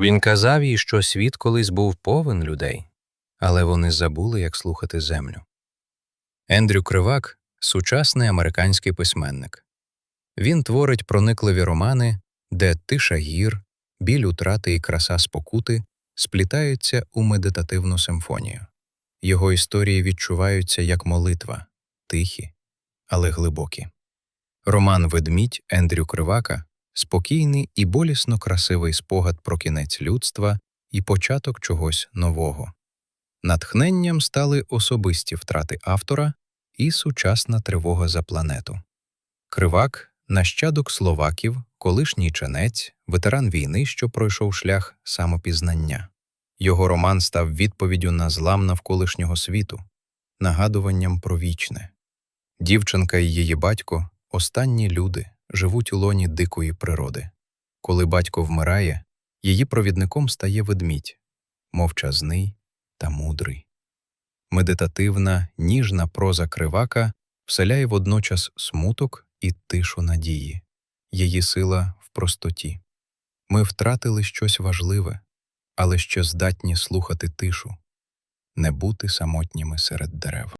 Він казав їй, що світ колись був повен людей, але вони забули, як слухати землю. Ендрю Кривак сучасний американський письменник. Він творить проникливі романи, де тиша гір, біль утрати і краса спокути сплітаються у медитативну симфонію. Його історії відчуваються як молитва, тихі, але глибокі. Роман Ведмідь Ендрю Кривака спокійний і болісно красивий спогад про кінець людства і початок чогось нового. Натхненням стали особисті втрати автора і сучасна тривога за планету. Кривак нащадок словаків, колишній ченець, ветеран війни, що пройшов шлях самопізнання. Його роман став відповіддю на злам навколишнього світу, нагадуванням про вічне. Дівчинка і її батько останні люди живуть у лоні дикої природи. Коли батько вмирає, її провідником стає ведмідь, мовчазний та мудрий. Медитативна, ніжна проза кривака вселяє водночас смуток і тишу надії, її сила в простоті. Ми втратили щось важливе, але ще здатні слухати тишу, не бути самотніми серед дерев.